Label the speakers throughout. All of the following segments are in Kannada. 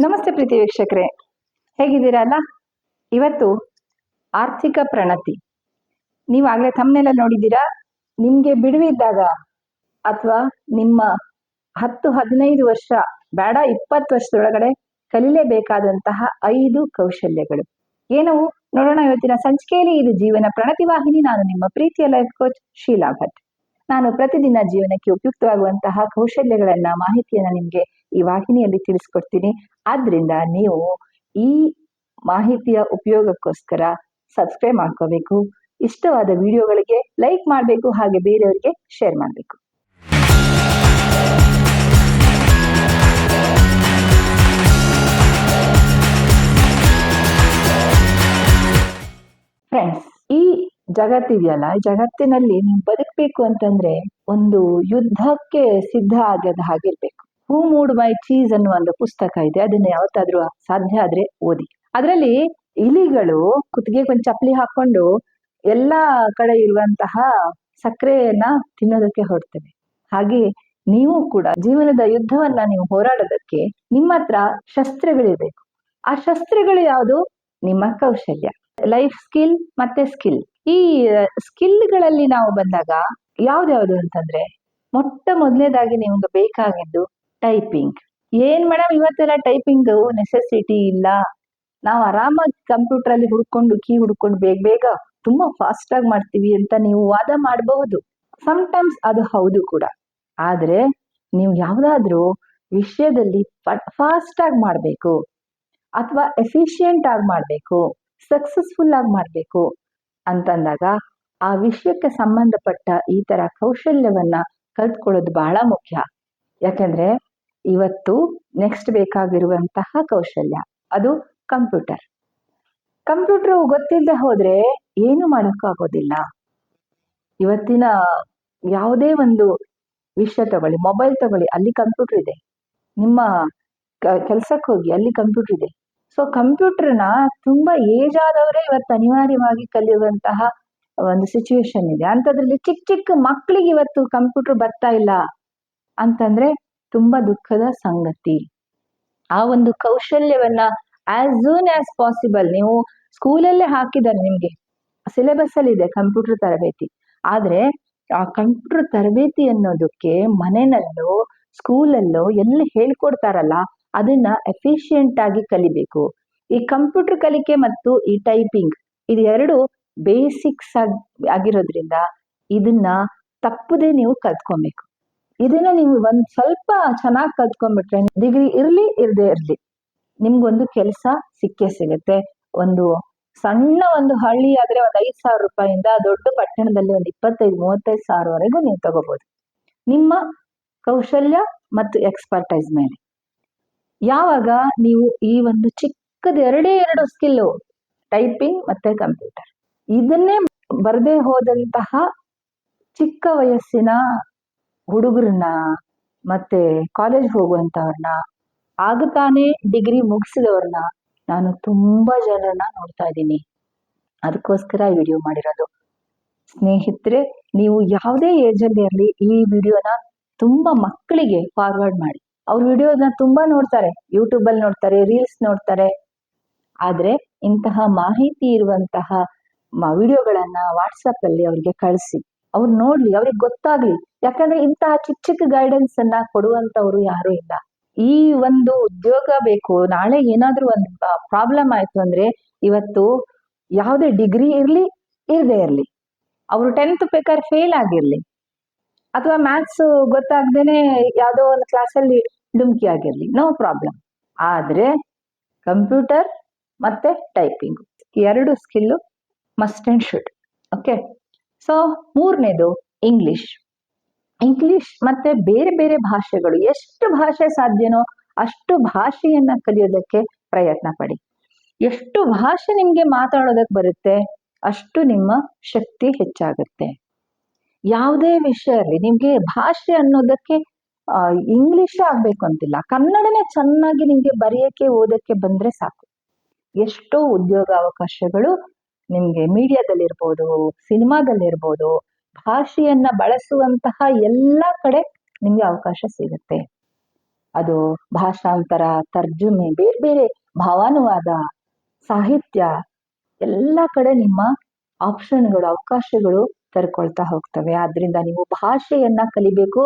Speaker 1: ನಮಸ್ತೆ ಪ್ರೀತಿ ವೀಕ್ಷಕರೇ. ಹೇಗಿದ್ದೀರಲ್ಲ? ಇವತ್ತು ಆರ್ಥಿಕ ಪ್ರಣತಿ. ನೀವಾಗಲೇ ತಮ್ಮನೆಲ್ಲ ನೋಡಿದ್ದೀರಾ? ನಿಮಗೆ ಬಿಡುವಿದ್ದಾಗ ಅಥವಾ ನಿಮ್ಮ ಹತ್ತು, ಹದಿನೈದು ವರ್ಷ, ಬೇಡ, ಇಪ್ಪತ್ತು ವರ್ಷದೊಳಗಡೆ ಕಲಿಲೇಬೇಕಾದಂತಹ ಐದು ಕೌಶಲ್ಯಗಳು. ಏನವು ನೋಡೋಣ ಇವತ್ತಿನ ಸಂಚಿಕೆಯಲ್ಲಿ. ಇದು ಜೀವನ ಪ್ರಣತಿ ವಾಹಿನಿ. ನಾನು ನಿಮ್ಮ ಪ್ರೀತಿಯ ಲೈಫ್ ಕೋಚ್ ಶೀಲಾ ಭಟ್. ನಾನು ಪ್ರತಿದಿನ ಜೀವನಕ್ಕೆ ಉಪಯುಕ್ತವಾಗುವಂತಹ ಕೌಶಲ್ಯಗಳನ್ನ, ಮಾಹಿತಿಯನ್ನ ನಿಮ್ಗೆ ಈ ವಾಹಿನಿಯಲ್ಲಿ ತಿಳಿಸ್ಕೊಡ್ತೀನಿ. ಆದ್ರಿಂದ ನೀವು ಈ ಮಾಹಿತಿಯ ಉಪಯೋಗಕ್ಕೋಸ್ಕರ ಸಬ್ಸ್ಕ್ರೈಬ್ ಮಾಡ್ಕೋಬೇಕು. ಇಷ್ಟವಾದ ವಿಡಿಯೋಗಳಿಗೆ ಲೈಕ್ ಮಾಡಬೇಕು, ಹಾಗೆ ಬೇರೆಯವರಿಗೆ ಶೇರ್ ಮಾಡಬೇಕು. ಫ್ರೆಂಡ್ಸ್ ಈ ಜಗತ್ತಿದೆಯಲ್ಲ ಜಗತ್ತಿನಲ್ಲಿ ನೀವು ಬದುಕಬೇಕು ಅಂತಂದ್ರೆ ಒಂದು ಯುದ್ಧಕ್ಕೆ ಸಿದ್ಧ ಆಗದ ಹಾಗಿರ್ಬೇಕು ಹೂ ಮೂಡ್ ಮೈ ಚೀಸ್ ಅನ್ನುವ ಒಂದು ಪುಸ್ತಕ ಇದೆ. ಅದನ್ನ ಯಾವತ್ತಾದ್ರೂ ಸಾಧ್ಯ ಆದ್ರೆ ಓದಿ. ಅದರಲ್ಲಿ ಇಲಿಗಳು ಕುತ್ತಿಗೆಗೆ ಒಂದು ಚಪ್ಪಲಿ ಹಾಕೊಂಡು ಎಲ್ಲಾ ಕಡೆ ಇರುವಂತಹ ಸಕ್ಕರೆಯನ್ನ ತಿನ್ನೋದಕ್ಕೆ ಹೊರಡ್ತವೆ. ಹಾಗೆ ನೀವು ಕೂಡ ಜೀವನದ ಯುದ್ಧವನ್ನ ನೀವು ಹೋರಾಡೋದಕ್ಕೆ ನಿಮ್ಮ ಹತ್ರ ಶಸ್ತ್ರಗಳಿರ್ಬೇಕು. ಆ ಶಸ್ತ್ರಗಳು ಯಾವುದು? ನಿಮ್ಮ ಕೌಶಲ್ಯ. ಲೈಫ್ ಸ್ಕಿಲ್ ಮತ್ತೆ ಸ್ಕಿಲ್ ಈ ಸ್ಕಿಲ್ಗಳಲ್ಲಿ ನಾವು ಬಂದಾಗ ಯಾವ್ದ್ಯಾವ್ದು ಅಂತಂದ್ರೆ ಮೊಟ್ಟ ಮೊದಲನೇದಾಗಿ ನಿಮ್ಗೆ ಬೇಕಾಗಿದ್ದು ಟೈಪಿಂಗ್. ಏನ್ ಮೇಡಮ್ ಇವತ್ತೆಲ್ಲ ಟೈಪಿಂಗ್ ನೆಸೆಸಿಟಿ ಇಲ್ಲ. ನಾವು ಆರಾಮಾಗಿ ಕಂಪ್ಯೂಟರ್ ಅಲ್ಲಿ ಹುಡ್ಕೊಂಡು, ಕೀ ಹುಡ್ಕೊಂಡು ಬೇಗ ಬೇಗ ತುಂಬಾ ಫಾಸ್ಟ್ ಆಗಿ ಮಾಡ್ತೀವಿ ಅಂತ ನೀವು ವಾದ ಮಾಡಬಹುದು. ಟೈಮ್ಸ್ ಅದು ಹೌದು ಕೂಡ. ಆದ್ರೆ ನೀವು ಯಾವ್ದಾದ್ರೂ ವಿಷಯದಲ್ಲಿ ಫಾಸ್ಟ್ ಆಗಿ ಮಾಡ್ಬೇಕು. ಅಥವಾ ಎಫಿಷಿಯೆಂಟ್ ಆಗಿ ಮಾಡ್ಬೇಕು. ಸಕ್ಸಸ್ಫುಲ್ ಆಗಿ ಮಾಡ್ಬೇಕು ಅಂತಂದಾಗ ಆ ವಿಷಯಕ್ಕೆ ಸಂಬಂಧಪಟ್ಟ ಈ ತರ ಕೌಶಲ್ಯವನ್ನ ಕಲ್ತ್ಕೊಳ್ಳೋದು ಬಹಳ ಮುಖ್ಯ. ಯಾಕಂದ್ರೆ ಇವತ್ತು ನೆಕ್ಸ್ಟ್ ಬೇಕಾಗಿರುವಂತಹ ಕೌಶಲ್ಯ, ಅದು ಕಂಪ್ಯೂಟರ್. ಕಂಪ್ಯೂಟರ್ ಗೊತ್ತಿಲ್ಲದೆ ಹೋದ್ರೆ ಏನು ಮಾಡೋಕ್ಕಾಗೋದಿಲ್ಲ ಇವತ್ತಿನ ಯಾವುದೇ ಒಂದು ವಿಷಯ ತಗೊಳ್ಳಿ ಮೊಬೈಲ್ ತಗೊಳ್ಳಿ, ಅಲ್ಲಿ ಕಂಪ್ಯೂಟರ್ ಇದೆ. ನಿಮ್ಮ ಕೆಲ್ಸಕ್ಕೆ ಹೋಗಿ ಅಲ್ಲಿ ಕಂಪ್ಯೂಟರ್ ಇದೆ. ಸೊ ಕಂಪ್ಯೂಟರ್ನ ತುಂಬಾ ಏಜ್ ಆದವರೇ ಇವತ್ತು ಅನಿವಾರ್ಯವಾಗಿ ಕಲಿಯುವಂತಹ ಒಂದು ಸಿಚುವೇಶನ್ ಇದೆ. ಅಂತದ್ರಲ್ಲಿ ಚಿಕ್ಕ ಚಿಕ್ಕ ಮಕ್ಕಳಿಗೆ ಇವತ್ತು ಕಂಪ್ಯೂಟರ್ ಬರ್ತಾ ಇಲ್ಲ ಅಂತಂದ್ರೆ ತುಂಬಾ ದುಃಖದ ಸಂಗತಿ. ಆ ಒಂದು ಕೌಶಲ್ಯವನ್ನ ಆಸ್ ಸೂನ್ ಆಸ್ ಪಾಸಿಬಲ್ ನೀವು ಸ್ಕೂಲಲ್ಲೇ ಹಾಕಿದ್ದಾರೆ ನಿಮಗೆ ಸಿಲೆಬಸ್ ಅಲ್ಲಿ ಇದೆ ಕಂಪ್ಯೂಟರ್ ತರಬೇತಿ. ಆದ್ರೆ ಆ ಕಂಪ್ಯೂಟರ್ ತರಬೇತಿ ಅನ್ನೋದಕ್ಕೆ ಮನೆಯಲ್ಲೋ ಸ್ಕೂಲಲ್ಲೋ ಎಲ್ಲಿ ಹೇಳ್ಕೊಡ್ತಾರಲ್ಲ, ಅದನ್ನ ಎಫಿಷಿಯೆಂಟ್ ಆಗಿ ಕಲಿಬೇಕು. ಈ ಕಂಪ್ಯೂಟರ್ ಕಲಿಕೆ ಮತ್ತು ಈ ಟೈಪಿಂಗ್ ಇದು ಎರಡು ಬೇಸಿಕ್ಸ್ ಆಗಿ, ಆಗಿರೋದ್ರಿಂದ ಇದನ್ನ ತಪ್ಪದೆ ನೀವು ಕಲ್ತ್ಕೊಬೇಕು. ಇದನ್ನ ನೀವು ಒಂದ್ ಸ್ವಲ್ಪ ಚೆನ್ನಾಗಿ ಕಲ್ತ್ಕೊಂಡ್ಬಿಟ್ರೆ ಡಿಗ್ರಿ ಇರ್ಲಿ, ಇರದೆ ಇರ್ಲಿ. ನಿಮ್ಗೊಂದು ಕೆಲಸ ಸಿಕ್ಕೇ ಸಿಗುತ್ತೆ. ಒಂದು ಸಣ್ಣ ಒಂದು ಹಳ್ಳಿ ಆದ್ರೆ ಒಂದ್ ಐದ್ ಸಾವಿರ ರೂಪಾಯಿಂದ ದೊಡ್ಡ ಪಟ್ಟಣದಲ್ಲಿ ಒಂದು ಇಪ್ಪತ್ತೈದು, ಮೂವತ್ತೈದು ಸಾವಿರವರೆಗೂ ನೀವು ತಗೋಬಹುದು ನಿಮ್ಮ ಕೌಶಲ್ಯ ಮತ್ತು ಎಕ್ಸ್ಪರ್ಟೈಸ್ ಮೇಲೆ. ಯಾವಾಗ ನೀವು ಈ ಒಂದು ಚಿಕ್ಕದ ಎರಡೇ ಎರಡು ಸ್ಕಿಲ್ಲು ಟೈಪಿಂಗ್ ಮತ್ತೆ ಕಂಪ್ಯೂಟರ್ ಇದನ್ನೇ ಬರದೇ ಹೋದಂತಹ ಚಿಕ್ಕ ವಯಸ್ಸಿನ ಹುಡುಗರನ್ನ ಮತ್ತೆ ಕಾಲೇಜ್ ಹೋಗುವಂಥವ್ರನ್ನ ಆಗ ತಾನೇ ಡಿಗ್ರಿ ಮುಗಿಸಿದವ್ರನ್ನ ನಾನು ತುಂಬಾ ಜನರನ್ನ ನೋಡ್ತಾ ಇದ್ದೀನಿ. ಅದಕ್ಕೋಸ್ಕರ ಈ ವಿಡಿಯೋ ಮಾಡಿರೋದು. ಸ್ನೇಹಿತರೆ, ನೀವು ಯಾವುದೇ ಏಜ್ ಅಲ್ಲಿ ಇರಲಿ, ಈ ವಿಡಿಯೋನ ತುಂಬಾ ಮಕ್ಕಳಿಗೆ ಫಾರ್ವರ್ಡ್ ಮಾಡಿ. ಅವ್ರ ವಿಡಿಯೋನ ತುಂಬಾ ನೋಡ್ತಾರೆ ಯೂಟ್ಯೂಬಲ್ಲಿ ನೋಡ್ತಾರೆ ರೀಲ್ಸ್ ನೋಡ್ತಾರೆ. ಆದ್ರೆ ಇಂತಹ ಮಾಹಿತಿ ಇರುವಂತಹ ವಿಡಿಯೋಗಳನ್ನ ವಾಟ್ಸಪ್ ಅಲ್ಲಿ ಅವ್ರಿಗೆ ಕಳಿಸಿ. ಅವ್ರು ನೋಡ್ಲಿ, ಅವ್ರಿಗೆ ಗೊತ್ತಾಗ್ಲಿ. ಯಾಕಂದ್ರೆ ಇಂತಹ ಚಿಕ್ಕ ಚಿಕ್ಕ ಗೈಡೆನ್ಸ್ ಅನ್ನ ಕೊಡುವಂತವ್ರು ಯಾರು ಇಲ್ಲ. ಈ ಒಂದು ಉದ್ಯೋಗ ಬೇಕು, ನಾಳೆ ಏನಾದ್ರೂ ಒಂದು ಪ್ರಾಬ್ಲಮ್ ಆಯ್ತು ಅಂದ್ರೆ ಇವತ್ತು ಯಾವುದೇ ಡಿಗ್ರಿ ಇರ್ಲಿ, ಇರದೇ ಇರ್ಲಿ. ಅವರು ಟೆಂತ್ ಬೇಕಾದ್ರೆ ಫೇಲ್ ಆಗಿರ್ಲಿ. ಅಥವಾ ಮ್ಯಾಥ್ಸ್ ಗೊತ್ತಾಗ್ದೇನೆ ಯಾವುದೋ ಒಂದು ಕ್ಲಾಸಲ್ಲಿ ಡುಮ್ಕಿ ಆಗಿರ್ಲಿ. ನೋ ಪ್ರಾಬ್ಲಮ್ ಆದ್ರೆ ಕಂಪ್ಯೂಟರ್ ಮತ್ತೆ ಟೈಪಿಂಗ್ ಎರಡು skill must and should okay so ಮೂರನೇದು ಇಂಗ್ಲಿಷ್ ಇಂಗ್ಲಿಷ್ ಮತ್ತೆ ಬೇರೆ ಬೇರೆ ಭಾಷೆಗಳು ಎಷ್ಟು ಭಾಷೆ ಸಾಧ್ಯನೋ ಅಷ್ಟು ಭಾಷೆಯನ್ನ ಕಲಿಯೋದಕ್ಕೆ ಪ್ರಯತ್ನ ಪಡಿ. ಎಷ್ಟು ಭಾಷೆ ನಿಮ್ಗೆ ಮಾತಾಡೋದಕ್ಕೆ ಬರುತ್ತೆ ಅಷ್ಟು ನಿಮ್ಮ ಶಕ್ತಿ ಹೆಚ್ಚಾಗುತ್ತೆ. ಯಾವುದೇ ವಿಷಯ ಇರಲಿ ನಿಮ್ಗೆ ಭಾಷೆ ಅನ್ನೋದಕ್ಕೆ ಇಂಗ್ಲಿಷ್ ಆಗ್ಬೇಕು ಅಂತಿಲ್ಲ. ಕನ್ನಡನೇ ಚೆನ್ನಾಗಿ ನಿಮ್ಗೆ ಬರೆಯಕ್ಕೆ ಓದಕ್ಕೆ ಬಂದ್ರೆ ಸಾಕು. ಎಷ್ಟೋ ಉದ್ಯೋಗ ಅವಕಾಶಗಳು ನಿಮ್ಗೆ ಮೀಡಿಯಾದಲ್ಲಿರ್ಬೋದು, ಸಿನಿಮಾದಲ್ಲಿರ್ಬೋದು, ಭಾಷೆಯನ್ನ ಬಳಸುವಂತಹ ಎಲ್ಲ ಕಡೆ ನಿಮ್ಗೆ ಅವಕಾಶ ಸಿಗುತ್ತೆ. ಅದು ಭಾಷಾಂತರ, ತರ್ಜುಮೆ, ಬೇರೆ ಬೇರೆ ಭಾವಾನುವಾದ, ಸಾಹಿತ್ಯ ಎಲ್ಲ ಕಡೆ ನಿಮ್ಮ ಆಪ್ಷನ್ಗಳು, ಅವಕಾಶಗಳು ತರ್ಕೊಳ್ತಾ ಹೋಗ್ತವೆ. ಆದ್ರಿಂದ ನೀವು ಭಾಷೆಯನ್ನ ಕಲಿಬೇಕು.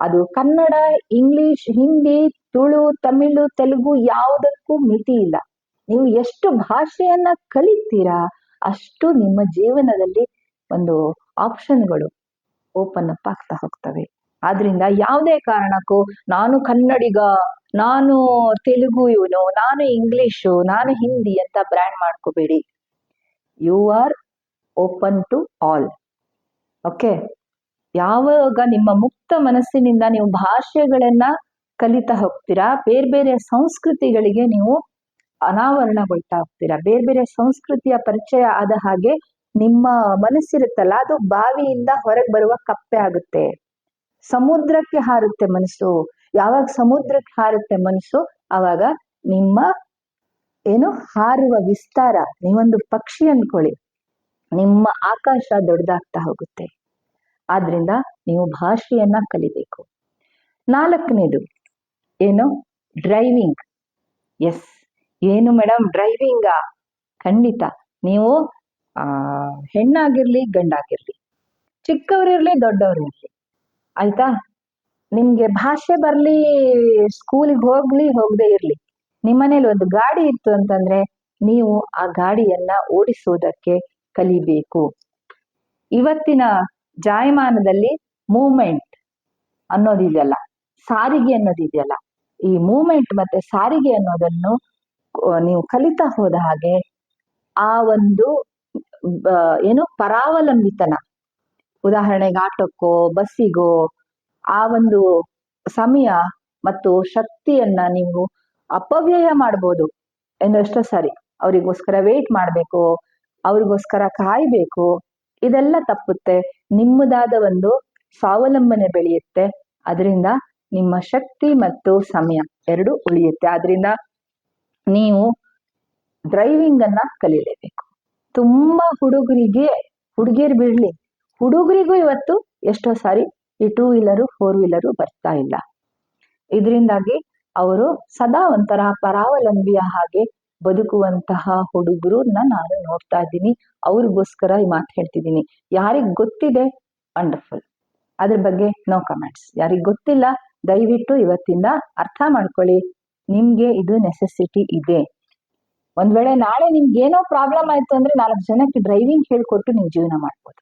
Speaker 1: ಅದು ಕನ್ನಡ, ಇಂಗ್ಲಿಷ್, ಹಿಂದಿ, ತುಳು, ತಮಿಳು, ತೆಲುಗು ಯಾವುದಕ್ಕೂ ಮಿತಿ ಇಲ್ಲ. ನೀವು ಎಷ್ಟು ಭಾಷೆಯನ್ನ ಕಲಿತೀರಾ ಅಷ್ಟು ನಿಮ್ಮ ಜೀವನದಲ್ಲಿ ಒಂದು ಆಪ್ಷನ್ಗಳು ಓಪನ್ ಅಪ್ ಆಗ್ತಾ ಹೋಗ್ತವೆ. ಆದ್ರಿಂದ ಯಾವುದೇ ಕಾರಣಕ್ಕೂ ನಾನು ಕನ್ನಡಿಗ, ನಾನು ತೆಲುಗು, ಇವನು, ನಾನು ಇಂಗ್ಲಿಷು, ನಾನು ಹಿಂದಿ ಅಂತ ಬ್ರ್ಯಾಂಡ್ ಮಾಡ್ಕೋಬೇಡಿ. You are open to all. Okay? ಯಾವಾಗ ನಿಮ್ಮ ಮುಕ್ತ ಮನಸ್ಸಿನಿಂದ ನೀವು ಭಾಷೆಗಳನ್ನ ಕಲಿತಾ ಹೋಗ್ತೀರಾ ಬೇರೆ ಬೇರೆ ಸಂಸ್ಕೃತಿಗಳಿಗೆ ನೀವು ಅನಾವರಣಗೊಳ್ತಾ ಹೋಗ್ತೀರಾ? ಬೇರೆ ಬೇರೆ ಸಂಸ್ಕೃತಿಯ ಪರಿಚಯ ಆದ ಹಾಗೆ ನಿಮ್ಮ ಮನಸ್ಸಿರುತ್ತಲ್ಲ, ಅದು ಬಾವಿಯಿಂದ ಹೊರಗೆ ಬರುವ ಕಪ್ಪೆ ಆಗುತ್ತೆ. ಸಮುದ್ರಕ್ಕೆ ಹಾರುತ್ತೆ ಮನಸ್ಸು. ಯಾವಾಗ ಸಮುದ್ರಕ್ಕೆ ಹಾರುತ್ತೆ ಮನಸ್ಸು ಆವಾಗ ನಿಮ್ಮ ಏನು ಹಾರುವ ವಿಸ್ತಾರ, ನೀವೊಂದು ಪಕ್ಷಿ ಅನ್ಕೊಳ್ಳಿ. ನಿಮ್ಮ ಆಕಾಶ ದೊಡ್ಡದಾಗ್ತಾ ಹೋಗುತ್ತೆ. ಆದ್ರಿಂದ ನೀವು ಭಾಷೆಯನ್ನ ಕಲಿಬೇಕು. ನಾಲ್ಕನೇದು, ಏನು? ಡ್ರೈವಿಂಗ್. ಎಸ್. ಏನು ಮೇಡಮ್ ಡ್ರೈವಿಂಗಾ ಖಂಡಿತ. ನೀವು ಹೆಣ್ಣಾಗಿರ್ಲಿ, ಗಂಡಾಗಿರ್ಲಿ ಚಿಕ್ಕವರಿರ್ಲಿ ದೊಡ್ಡವರಿರ್ಲಿ ಆಯ್ತಾ? ನಿಮ್ಗೆ ಭಾಷೆ ಬರ್ಲಿ ಸ್ಕೂಲಿಗೆ ಹೋಗ್ಲಿ, ಹೋಗದೆ ಇರ್ಲಿ. ನಿಮ್ಮನೇಲಿ ಒಂದು ಗಾಡಿ ಇತ್ತು ಅಂತಂದ್ರೆ ನೀವು ಆ ಗಾಡಿಯನ್ನ ಓಡಿಸೋದಕ್ಕೆ ಕಲಿಬೇಕು. ಇವತ್ತಿನ ಜಾಯಮಾನದಲ್ಲಿ ಮೂಮೆಂಟ್ ಅನ್ನೋದಿದೆಯಲ್ಲ, ಸಾರಿಗೆ ಅನ್ನೋದಿದೆಯಲ್ಲ, ಈ ಮೂಮೆಂಟ್ ಮತ್ತೆ ಸಾರಿಗೆ ಅನ್ನೋದನ್ನು ನೀವು ಕಲಿತಾ ಹೋದ ಹಾಗೆ ಆ ಒಂದು ಏನು ಪರಾವಲಂಬಿತನ. ಉದಾಹರಣೆಗೆ ಆಟೋಕ್ಕೋ, ಬಸ್ಸಿಗೋ, ಆ ಒಂದು ಸಮಯ ಮತ್ತು ಶಕ್ತಿಯನ್ನ ನೀವು ಅಪವ್ಯಯ ಮಾಡ್ಬೋದು ಎಂದಷ್ಟೋ ಸಾರಿ. ಅವರಿಗೋಸ್ಕರ ವೇಟ್ ಮಾಡಬೇಕು, ಅವ್ರಿಗೋಸ್ಕರ ಕಾಯ್ಬೇಕು, ಇದೆಲ್ಲ ತಪ್ಪುತ್ತೆ. ನಿಮ್ಮದಾದ ಒಂದು ಸ್ವಾವಲಂಬನೆ ಬೆಳೆಯುತ್ತೆ. ಅದರಿಂದ ನಿಮ್ಮ ಶಕ್ತಿ ಮತ್ತು ಸಮಯ ಎರಡು ಉಳಿಯುತ್ತೆ. ಆದ್ರಿಂದ ನೀವು ಡ್ರೈವಿಂಗ್ ಅನ್ನ ಕಲಿಲೇಬೇಕು. ತುಂಬಾ ಹುಡುಗರಿಗೆ, ಹುಡುಗಿಯರು ಬಿಡ್ಲಿ, ಹುಡುಗರಿಗೂ ಇವತ್ತು ಎಷ್ಟೋ ಸಾರಿ ಈ ಟೂ ವೀಲರು ಫೋರ್ ವೀಲರು ಬರ್ತಾ ಇಲ್ಲ. ಇದರಿಂದಾಗಿ ಅವರು ಸದಾ ಒಂಥರ ಪರಾವಲಂಬಿಯ ಹಾಗೆ ಬದುಕುವಂತಹ ಹುಡುಗರನ್ನ ನಾನು ನೋಡ್ತಾ ಇದ್ದೀನಿ. ಅವ್ರಿಗೋಸ್ಕರ ಈ ಮಾತು ಹೇಳ್ತಿದ್ದೀನಿ. ಯಾರಿಗೆ ಗೊತ್ತಿದೆ ವಂಡರ್ಫುಲ್ ಅದ್ರ ಬಗ್ಗೆ ನೋ ಕಮೆಂಟ್ಸ್ ಯಾರಿಗೆ ಗೊತ್ತಿಲ್ಲ, ದಯವಿಟ್ಟು ಇವತ್ತಿಂದ ಅರ್ಥ ಮಾಡ್ಕೊಳ್ಳಿ. ನಿಮ್ಗೆ ಇದು ನೆಸೆಸಿಟಿ ಇದೆ. ಒಂದ್ ವೇಳೆ ನಾಳೆ ನಿಮ್ಗೆ ಏನೋ ಪ್ರಾಬ್ಲಮ್ ಆಯ್ತು ಅಂದ್ರೆ ನಾಲ್ಕು ಜನಕ್ಕೆ ಡ್ರೈವಿಂಗ್ ಹೇಳ್ಕೊಟ್ಟು ನೀವು ಜೀವನ ಮಾಡ್ಬೋದು.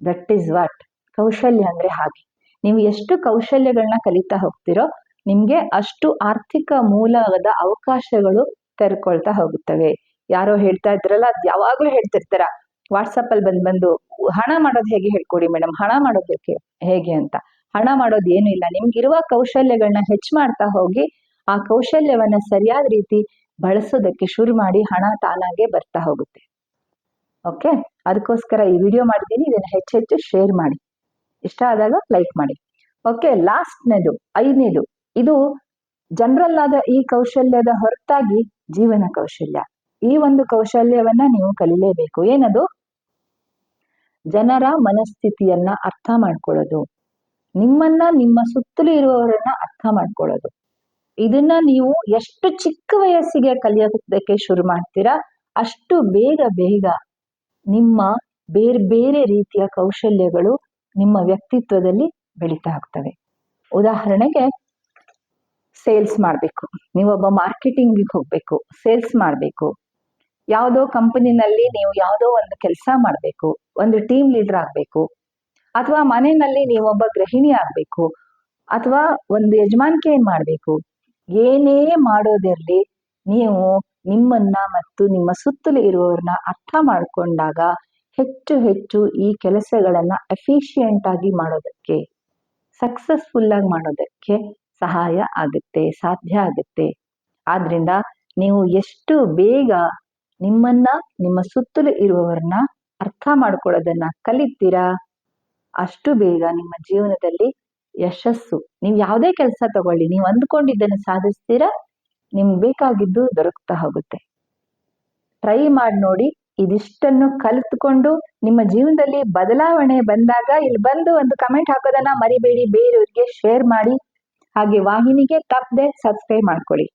Speaker 1: ದಟ್ ಈಸ್ ವಾಟ್ ಕೌಶಲ್ಯ ಅಂದ್ರೆ ಹಾಗೆ. ನೀವು ಎಷ್ಟು ಕೌಶಲ್ಯಗಳನ್ನ ಕಲಿತಾ ಹೋಗ್ತಿರೋ ನಿಮ್ಗೆ ಅಷ್ಟು ಆರ್ಥಿಕ ಮೂಲದ ಅವಕಾಶಗಳು ತೆರ್ಕೊಳ್ತಾ ಹೋಗುತ್ತವೆ. ಯಾರೋ ಹೇಳ್ತಾ ಇದ್ರಲ್ಲ, ಅದ್ ಯಾವಾಗ್ಲೂ ಹೇಳ್ತಿರ್ತಾರ ವಾಟ್ಸಪ್ ಅಲ್ಲಿ ಬಂದ್ ಬಂದು, ಹಣ ಮಾಡೋದು ಹೇಗೆ ಹೇಳ್ಕೊಡಿ ಮೇಡಮ್ ಹಣ ಮಾಡೋದಕ್ಕೆ ಹೇಗೆ ಅಂತ. ಹಣ ಮಾಡೋದು ಏನು ಇಲ್ಲ, ನಿಮ್ಗಿರುವ ಕೌಶಲ್ಯಗಳನ್ನ ಹೆಚ್ಚು ಮಾಡ್ತಾ ಹೋಗಿ ಆ ಕೌಶಲ್ಯವನ್ನ ಸರಿಯಾದ ರೀತಿ ಬಳಸೋದಕ್ಕೆ ಶುರು ಮಾಡಿ ಹಣ ತಾನಾಗೆ ಬರ್ತಾ ಹೋಗುತ್ತೆ. ಓಕೆ ಅದಕ್ಕೋಸ್ಕರ ಈ ವಿಡಿಯೋ ಮಾಡಿದ್ದೀನಿ. ಇದನ್ನ ಹೆಚ್ಚೆಚ್ಚು ಶೇರ್ ಮಾಡಿ. ಇಷ್ಟ ಆದಾಗ ಲೈಕ್ ಮಾಡಿ. ಓಕೆ ಲಾಸ್ಟ್ನೇದು ಐದನೇದು. ಇದು ಜನರಲ್ ಈ ಕೌಶಲ್ಯದ ಹೊರತಾಗಿ ಜೀವನ ಕೌಶಲ್ಯ. ಈ ಒಂದು ಕೌಶಲ್ಯವನ್ನ ನೀವು ಕಲಿಲೇಬೇಕು. ಏನದು? ಜನರ ಮನಸ್ಥಿತಿಯನ್ನ ಅರ್ಥ ಮಾಡ್ಕೊಳ್ಳೋದು. ನಿಮ್ಮನ್ನ ನಿಮ್ಮ ಸುತ್ತಲೂ ಇರುವವರನ್ನ ಅರ್ಥ ಮಾಡ್ಕೊಳ್ಳೋದು. ಇದನ್ನ ನೀವು ಎಷ್ಟು ಚಿಕ್ಕ ವಯಸ್ಸಿಗೆ ಕಲಿಯೋದಕ್ಕೆ ಶುರು ಮಾಡ್ತೀರಾ? ಅಷ್ಟು ಬೇಗ ಬೇಗ ನಿಮ್ಮ ಬೇರೆ ಬೇರೆ ರೀತಿಯ ಕೌಶಲ್ಯಗಳು ನಿಮ್ಮ ವ್ಯಕ್ತಿತ್ವದಲ್ಲಿ ಬೆಳೀತಾ ಹೋಗ್ತವೆ ಉದಾಹರಣೆಗೆ, ಸೇಲ್ಸ್ ಮಾಡಬೇಕು. ನೀವೊಬ್ಬ ಮಾರ್ಕೆಟಿಂಗ್ ಹೋಗ್ಬೇಕು, ಸೇಲ್ಸ್ ಮಾಡಬೇಕು. ಯಾವುದೋ ಕಂಪನಿನಲ್ಲಿ ನೀವು ಯಾವುದೋ ಒಂದು ಕೆಲಸ ಮಾಡಬೇಕು, ಒಂದು ಟೀಮ್ ಲೀಡರ್ ಆಗಬೇಕು, ಅಥವಾ ಮನೆಯಲ್ಲಿ ನೀವೊಬ್ಬ ಗೃಹಿಣಿ ಆಗಬೇಕು, ಅಥವಾ ಒಂದು ಯಜಮಾನಿಕೆ ಮಾಡಬೇಕು. ಏನೇ ಮಾಡೋದಿರಲಿ, ನೀವು ನಿಮ್ಮನ್ನ ಮತ್ತು ನಿಮ್ಮ ಸುತ್ತಲೂ ಇರುವವ್ರನ್ನ ಅರ್ಥ ಮಾಡಿಕೊಂಡಾಗ ಹೆಚ್ಚು ಹೆಚ್ಚು ಈ ಕೆಲಸಗಳನ್ನ ಎಫಿಷಿಯೆಂಟ್ ಆಗಿ ಮಾಡೋದಕ್ಕೆ ಸಕ್ಸಸ್ಫುಲ್ ಆಗಿ ಮಾಡೋದಕ್ಕೆ ಸಹಾಯ ಆಗುತ್ತೆ, ಸಾಧ್ಯ ಆಗುತ್ತೆ. ಆದ್ರಿಂದ ನೀವು ಎಷ್ಟು ಬೇಗ ನಿಮ್ಮನ್ನ, ನಿಮ್ಮ ಸುತ್ತಲೂ ಇರುವವರನ್ನ ಅರ್ಥ ಮಾಡ್ಕೊಳ್ಳೋದನ್ನ ಕಲಿತೀರಾ, ಅಷ್ಟು ಬೇಗ ನಿಮ್ಮ ಜೀವನದಲ್ಲಿ ಯಶಸ್ಸು. ನೀವು ಯಾವುದೇ ಕೆಲಸ ತಗೊಳ್ಳಿ, ನೀವು ಅಂದ್ಕೊಂಡಿದ್ದನ್ನು ಸಾಧಿಸ್ತೀರಾ, ನಿಮ್ಗೆ ಬೇಕಾಗಿದ್ದು ದೊರಕ್ತಾ ಹೋಗುತ್ತೆ. ಟ್ರೈ ಮಾಡಿ ನೋಡಿ, ಇದಿಷ್ಟನ್ನು ಕಲಿತ್ಕೊಂಡು, ನಿಮ್ಮ ಜೀವನದಲ್ಲಿ ಬದಲಾವಣೆ ಬಂದಾಗ ಇಲ್ಲಿ ಬಂದು ಒಂದು ಕಮೆಂಟ್ ಹಾಕೋದನ್ನ ಮರಿಬೇಡಿ, ಬೇರೆಯವ್ರಿಗೆ ಶೇರ್ ಮಾಡಿ, ಹಾಗೆ ವಾಹಿನಿಗೆ ತಪ್ಪದೆ ಸಬ್ಸ್ಕ್ರೈಬ್ ಮಾಡ್ಕೊಳ್ಳಿ.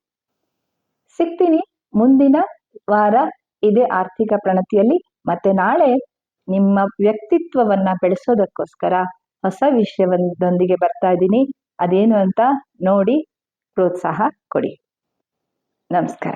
Speaker 1: ಸಿಗ್ತೀನಿ, ಮುಂದಿನ ವಾರ ಇದೇ ಆರ್ಥಿಕ ಪ್ರಣತಿಯಲ್ಲಿ, ಮತ್ತೆ ನಾಳೆ ನಿಮ್ಮ ವ್ಯಕ್ತಿತ್ವವನ್ನ ಬೆಳೆಸೋದಕ್ಕೋಸ್ಕರ. ಹೊಸ ವಿಷಯವೊಂದೊಂದಿಗೆ ಬರ್ತಾ ಇದ್ದೀನಿ. ಅದೇನು ಅಂತ ನೋಡಿ ಪ್ರೋತ್ಸಾಹ ಕೊಡಿ. ನಮಸ್ಕಾರ.